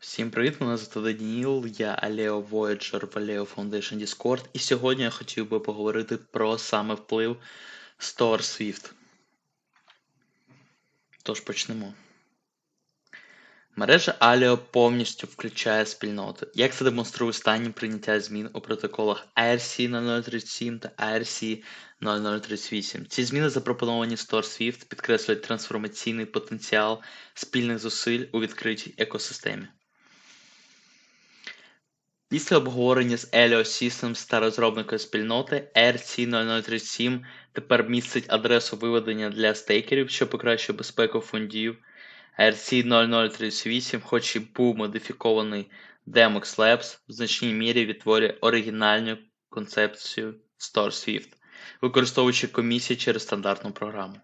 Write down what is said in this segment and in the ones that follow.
Всім привіт, мене звати Даніл, я Алео Voyager в Aleo Foundation Discord, і сьогодні я хотів би поговорити про саме вплив Store Swift. Тож почнемо. Мережа Aleo повністю включає спільноти, як це демонструє останнє прийняття змін у протоколах ARC 0037 та ARC 0038. Ці зміни, запропоновані Store Swift, підкреслюють трансформаційний потенціал спільних зусиль у відкритій екосистемі. Після обговорення з Helio Systems та розробникою спільноти RC0037 тепер містить адресу виведення для стейкерів, що покращує безпеку фондів. RC0038, хоч і був модифікований Demox Labs, в значній мірі відтворює оригінальну концепцію Store Swift, використовуючи комісії через стандартну програму.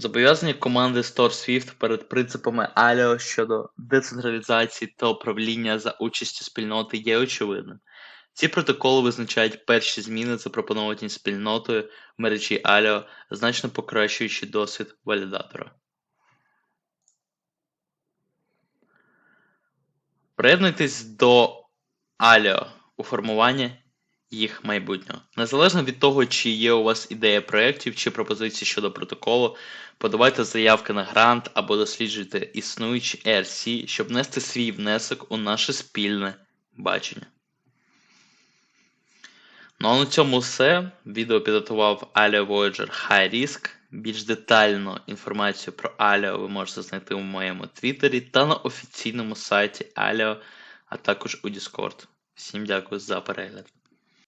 Зобов'язання команди Store Swift перед принципами Alio щодо децентралізації та управління за участю спільноти є очевидним. Ці протоколи визначають перші зміни, запропоновані спільнотою в мережі Alio, значно покращуючи досвід валідатора. Приєднуйтесь до Alio у формуванні їх майбутнього. Незалежно від того, чи є у вас ідея проєктів чи пропозиції щодо протоколу, подавайте заявки на грант або досліджуйте існуючі ERC, щоб внести свій внесок у наше спільне бачення. Ну а на цьому все. Відео підготував Alio Voyager High Risk. Більш детальну інформацію про Alio ви можете знайти у моєму твіттері та на офіційному сайті Alio, а також у Discord. Всім дякую за перегляд.